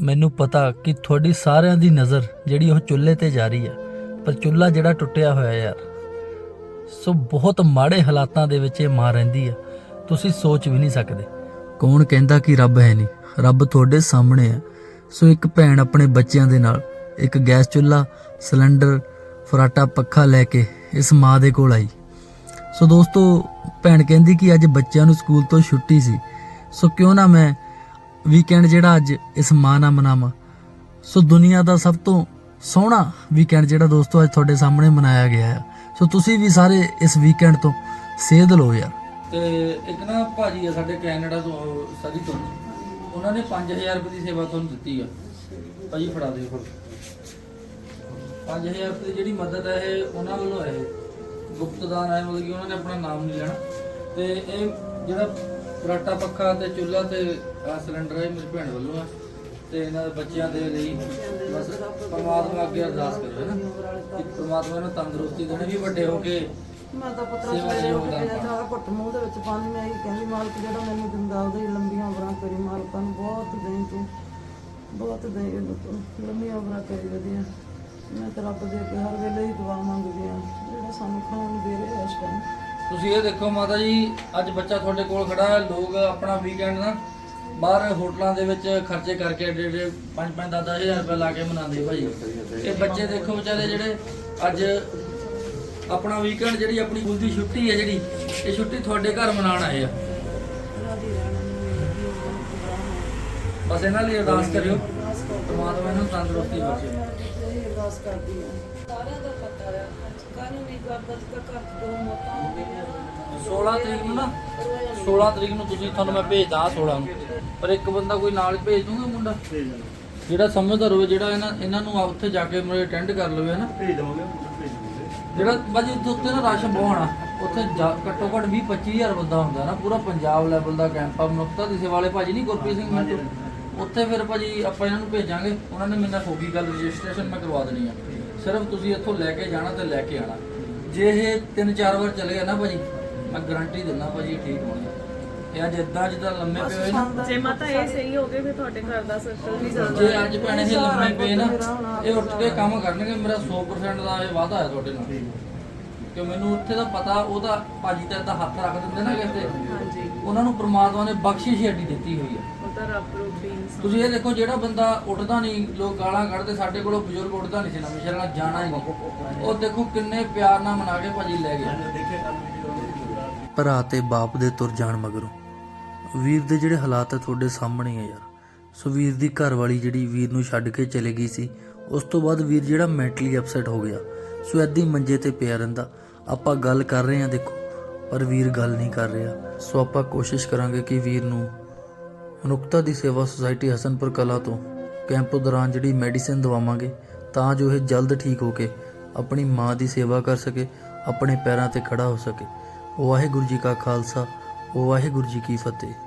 ਮੈਨੂੰ ਪਤਾ ਕਿ ਤੁਹਾਡੀ ਸਾਰਿਆਂ ਦੀ ਨਜ਼ਰ ਜਿਹੜੀ ਉਹ ਚੁੱਲ੍ਹੇ ਤੇ ਜਾ ਰਹੀ ਆ, ਪਰ ਚੁੱਲ੍ਹਾ ਜਿਹੜਾ ਟੁੱਟਿਆ ਹੋਇਆ ਯਾਰ। ਸੋ ਬਹੁਤ ਮਾੜੇ ਹਾਲਾਤਾਂ ਦੇ ਵਿੱਚ ਇਹ ਮਾਂ ਰਹਿੰਦੀ ਆ। ਤੁਸੀਂ ਸੋਚ ਵੀ ਨਹੀਂ ਸਕਦੇ। ਕੌਣ ਕਹਿੰਦਾ ਕਿ ਰੱਬ ਹੈ ਨਹੀਂ? ਰੱਬ ਤੁਹਾਡੇ ਸਾਹਮਣੇ ਆ। ਸੋ ਇੱਕ ਭੈਣ ਆਪਣੇ ਬੱਚਿਆਂ ਦੇ ਨਾਲ ਇੱਕ ਗੈਸ ਚੁੱਲ੍ਹਾ, ਸਿਲੰਡਰ, ਫਰਾਟਾ ਪੱਖਾ ਲੈ ਕੇ ਇਸ ਮਾਂ ਦੇ ਕੋਲ ਆਈ। ਸੋ ਦੋਸਤੋ, ਭੈਣ ਕਹਿੰਦੀ ਕਿ ਅੱਜ ਬੱਚਿਆਂ ਨੂੰ ਸਕੂਲ ਤੋਂ ਛੁੱਟੀ ਸੀ। ਸੋ ਕਿਉਂ ਨਾ ਮੈਂ ਵੀਕਐਂਡ ਜਿਹੜਾ ਅੱਜ ਇਸ ਮਾਂ ਨਾਲ ਮਨਾਵਾਂ। ਸੋ ਦੁਨੀਆ ਦਾ ਸਭ ਤੋਂ ਸੋਹਣਾ ਵੀਕਐਂਡ ਜਿਹੜਾ ਦੋਸਤੋ ਅੱਜ ਤੁਹਾਡੇ ਸਾਹਮਣੇ ਮਨਾਇਆ ਗਿਆ ਹੈ ਸੋ ਤੁਸੀਂ ਵੀ ਸਾਰੇ ਇਸ ਵੀਕਐਂਡ ਤੋਂ ਸੇਧ ਲਓ ਯਾਰ। ਤੇ ਇੱਕ ਨਾ ਭਾਜੀ ਆ ਸਾਡੇ ਕੈਨੇਡਾ ਤੋਂ ਸਦੀ ਤੋਂ। ਉਹਨਾਂ ਨੇ 5000 ਰੁਪਏ ਦੀ ਸੇਵਾ ਤੁਹਾਨੂੰ ਦਿੱਤੀ ਆ। ਭਾਜੀ ਫੜਾ ਦਿਓ ਫਿਰ 5000 ਰੁਪਏ ਦੀ ਜਿਹੜੀ ਮਦਦ ਹੈ ਇਹ ਉਹਨਾਂ ਵੱਲੋਂ ਹੈ ਗੁਪਤਦਾਨ ਹੈ ਮਤਲਬ ਕਿ ਉਹਨਾਂ ਨੇ ਆਪਣਾ ਨਾਮ ਨਹੀਂ ਲੈਣਾ। ਤੇ ਇਹ ਜਿਹੜਾ ਫਰਾਟਾ ਪੱਖਾ ਤੇ ਚੁੱਲ੍ਹਾ ਤੇ ਆਹ ਸਿਲੰਡਰ ਹੈ ਮੇਰੀ ਭੈਣ ਵੱਲੋਂ ਆ। ਤੇ ਇਹਨਾਂ ਦੇ ਬੱਚਿਆਂ ਦੇ ਲਈ ਬਸ ਪਰਮਾਤਮਾ ਅੱਗੇ ਅਰਦਾਸ ਕਰੋ ਹੈ ਨਾ ਕਿ ਪਰਮਾਤਮਾ ਨੂੰ ਤੰਦਰੁਸਤੀ ਦੇਣੀ ਵੀ ਵੱਡੇ ਹੋ ਕੇ ਮੈਂ ਤਾਂ ਪੁੱਤਰਾ ਸੇਵਾ ਸਵੇਰੇ ਉੱਠ ਯੋਗਦਾਨ ਕੇ ਚਾਹ ਘੁੱਟ ਮੂੰਹ ਦੇ ਵਿੱਚ ਪਾਣੀ ਮੈਂ ਇਹ ਕਹਿੰਦੀ ਮਾਲਕ ਜਿਹੜਾ ਮੈਨੂੰ ਦਿੰਦਾ ਉਹਦੇ ਲੰਬੀਆਂ ਉਮਰਾਂ ਕਰੀ ਮਾਲਕਾਂ ਨੂੰ ਬਹੁਤ ਦੇਈ ਤੂੰ ਬਹੁਤ ਦੇਈ ਤੂੰ ਲੰਬੀਆਂ ਉਮਰਾਂ ਕਰੀ ਵਧੀਆ। ਮੈਂ ਤਾਂ ਰੱਬ ਦੇ ਅੱਗੇ ਹਰ ਵੇਲੇ ਹੀ ਦੁਆ ਮੰਗਦੀ ਆ ਜਿਹੜਾ ਸਾਨੂੰ ਖਾਣ ਨੂੰ ਦੇ ਰਿਹਾ ਇਸ ਟਾਈਮ ਤੁਸੀਂ ਇਹ ਦੇਖੋ ਮਾਤਾ ਜੀ ਅੱਜ ਬੱਚਾ ਤੁਹਾਡੇ ਕੋਲ ਖੜਾ ਹੈ ਲੋਕ ਆਪਣਾ ਵੀਕਐਂਡ ਨਾ ਬਾਹਰ ਹੋਟਲਾਂ ਦੇ ਵਿੱਚ ਖਰਚੇ ਕਰਕੇ ਏਡੇ ਏਡੇ 5-5 10-10000 ਰੁਪਏ ਲਾ ਕੇ ਮਨਾਉਂਦੇ ਭਾਈ। ਇਹ ਬੱਚੇ ਦੇਖੋ ਵਿਚਾਰੇ ਜਿਹੜੇ ਅੱਜ ਆਪਣਾ ਵੀਕਐਂਡ ਜਿਹੜੀ ਆਪਣੀ ਸਕੂਲ ਦੀ ਛੁੱਟੀ ਹੈ ਜਿਹੜੀ, ਇਹ ਛੁੱਟੀ ਤੁਹਾਡੇ ਘਰ ਮਨਾਉਣ ਆਏ ਆ। ਬਸ ਇਹਨਾਂ ਲਈ ਅਰਦਾਸ ਕਰਿਓ। ਪਰਮਾਤਮਾ ਇਹਨਾਂ ਨੂੰ ਤੰਦਰੁਸਤੀ ਬਖਸ਼ੇ। ਅਰਦਾਸ ਕਰਦੀ ਆ ਸਾਰਿਆਂ ਦਾ ਪਤਾ ਕਰਦਾ ਤੇ ਘਰ ਚ ਦੋ ਮੌਤਾਂ ਹੋ ਗਈਆਂ। 16 ਤਰੀਕ ਨੂੰ ਨਾ 16 ਤਰੀਕ ਨੂੰ ਤੁਸੀਂ ਤੁਹਾਨੂੰ ਮੈਂ ਭੇਜਦਾ 16 ਨੂੰ। ਪਰ ਇੱਕ ਬੰਦਾ ਕੋਈ ਨਾਲ ਭੇਜ ਦੂੰਗਾ ਮੁੰਡਾ? ਜਿਹੜਾ ਸਮਝਦਾਰ ਹੋਵੇ ਜਿਹੜਾ ਇਹਨਾਂ ਇਹਨਾਂ ਨੂੰ ਆ ਉੱਥੇ ਜਾ ਕੇ ਮੇਰੇ ਅਟੈਂਡ ਕਰ ਲਵੇ ਨਾ ਭੇਜ ਦਵਾਂਗੇ ਭੇਜ ਦਵਾਂਗੇ। ਜਿਹੜਾ ਬਾਜੀ ਉੱਥੇ ਨਾ ਰਸ਼ ਬਹੁਤ ਹੋਣਾ ਉੱਥੇ ਜਾ- ਘੱਟੋ ਘੱਟ 20 25000 ਬੰਦਾ ਹੁੰਦਾ ਨਾ ਪੂਰਾ ਪੰਜਾਬ ਲੈਵਲ ਦਾ ਕੈਂਪ ਆ ਮਨੁੱਖਤਾ ਦਿਸੇ ਵਾਲੇ ਭਾਜੀ ਨਹੀਂ ਗੁਰਪ੍ਰੀਤ ਸਿੰਘ ਮਿੰਟੂ ਉੱਥੇ ਫਿਰ ਭਾਜੀ ਆਪਾਂ ਇਹਨਾਂ ਨੂੰ ਭੇਜਾਂਗੇ ਉਹਨਾਂ ਨੇ ਮੇਰੇ ਨਾਲ ਹੋ ਗਈ ਗੱਲ ਰਜਿਸਟ੍ਰੇਸ਼ਨ ਮੈਂ ਕਰਵਾ ਦੇਣੀ ਆ। ਸਿਰਫ ਤੁਸੀਂ ਇੱਥੋਂ ਲੈ ਕੇ ਜਾਣਾ ਤੇ ਲੈ ਕੇ ਆਣਾ। ਜੇ ਇਹ ਤਿੰਨ ਚਾਰ ਵਾਰ ਚਲੇ ਗਿਆ ਨਾ ਭਾਜੀ ਮੈਂ ਗਾਰੰਟੀ ਦਿੰਦਾ ਭਾਜੀ ਠੀਕ ਹੋਣਗੇ। ਇਹ ਅੱਜ ਇਦਾਂ ਜਿੱਦਾਂ ਲੰਮੇ ਪਏ ਹੋਏ ਨਾ। ਜੇ ਮਾਤਾ ਇਹ ਸਹੀ ਹੋ ਗਏ ਫਿਰ ਤੁਹਾਡੇ ਘਰ ਦਾ ਸਰਕਲ ਵੀ ਜ਼ਿਆਦਾ ਜੇ ਅੱਜ ਭੈਣੇ ਇਹ ਲੰਮੇ ਪਏ ਨਾ ਇਹ ਉੱਠ ਕੇ ਕੰਮ ਕਰਨਗੇ ਮੇਰਾ 100% ਦਾ ਇਹ ਵਾਅਦਾ ਹੈ ਤੁਹਾਡੇ ਨਾਲ। ਕਿ ਮੈਨੂੰ ਉੱਥੇ ਦਾ ਪਤਾ ਉਹਦਾ ਭਾਜੀ ਤਾਂ ਏਦਾਂ ਹੱਥ ਰੱਖ ਦਿੰਦੇ ਨਾ ਕਿਸੇ ਤੇ। ਹਾਂਜੀ। ਉਹਨਾਂ ਨੂੰ ਪ੍ਰਮਾਤਮਾ ਨੇ ਬਖਸ਼ਿਸ਼ ਹੀ ਐਡੀ ਦਿੱਤੀ ਹੋਈ ਹੈ। ਉਹ ਤਾਂ ਰੱਬ ਰੂਪੀ ਇਨਸਾਨ ਤੁਸੀਂ ਇਹ ਦੇਖੋ ਜਿਹੜਾ ਬੰਦਾ ਉੱਠਦਾ ਨਹੀਂ ਲੋਕ ਗਾਲਾਂ ਕੱਢਦੇ ਸਾਡੇ ਕੋਲੋਂ ਬਜ਼ੁਰਗ ਉੱਠਦਾ ਨਹੀਂ ਸੀ ਨਾ ਮਿਸ਼ਰ ਨਾਲ ਜਾਣਾ ਹੀ ਨਹੀਂ। ਉਹ ਦੇਖੋ ਕਿੰਨੇ ਪਿਆਰ ਨਾਲ ਮਨਾ ਕੇ ਭਾਜੀ ਲੈ ਵੀਡੀਓ ਭਰਾ ਤੇ ਬਾਪ ਦੇ ਤੁਰ ਜਾਣ ਮਗਰੋਂ। ਵੀਰ ਦੇ ਜਿਹੜੇ ਹਾਲਾਤ ਹੈ ਤੁਹਾਡੇ ਸਾਹਮਣੇ ਆ ਯਾਰ। ਸੋ ਵੀਰ ਦੀ ਘਰ ਵਾਲੀ ਜਿਹੜੀ ਵੀਰ ਨੂੰ ਛੱਡ ਕੇ ਚਲੇ ਗਈ ਸੀ ਉਸ ਤੋਂ ਬਾਅਦ ਵੀਰ ਜਿਹੜਾ ਮੈਂਟਲੀ ਅਪਸੈਟ ਹੋ ਗਿਆ। ਸੋ ਹੀ ਮੰਜੇ ਤੇ ਪਿਆ ਰਹਿੰਦਾ। ਆਪਾਂ ਗੱਲ ਕਰ ਰਹੇ ਹਾਂ, ਦੇਖੋ। ਪਰ ਵੀਰ ਗੱਲ ਨਹੀਂ ਕਰ ਰਿਹਾ। ਸੋ ਆਪਾਂ ਕੋਸ਼ਿਸ਼ ਕਰਾਂਗੇ ਕਿ ਵੀਰ ਨੂੰ ਮਨੁੱਖਤਾ ਦੀ ਸੇਵਾ ਸੁਸਾਇਟੀ ਹਸਨਪੁਰ ਕਲਾ ਤੋਂ ਕੈਂਪ ਦੌਰਾਨ ਜਿਹੜੀ ਮੈਡੀਸਿਨ ਦਵਾਵਾਂਗੇ, ਤਾਂ ਜੋ ਇਹ ਜਲਦ ਠੀਕ ਹੋ ਕੇ ਆਪਣੀ ਮਾਂ ਦੀ ਸੇਵਾ ਕਰ ਸਕੇ, ਆਪਣੇ ਪੈਰਾਂ ਤੇ ਖੜਾ ਹੋ ਸਕੇ। ਵਾਹਿਗੁਰੂ ਜੀ ਕਾ ਖਾਲਸਾ, ਵਾਹਿਗੁਰੂ ਜੀ ਕੀ ਫਤਿਹ।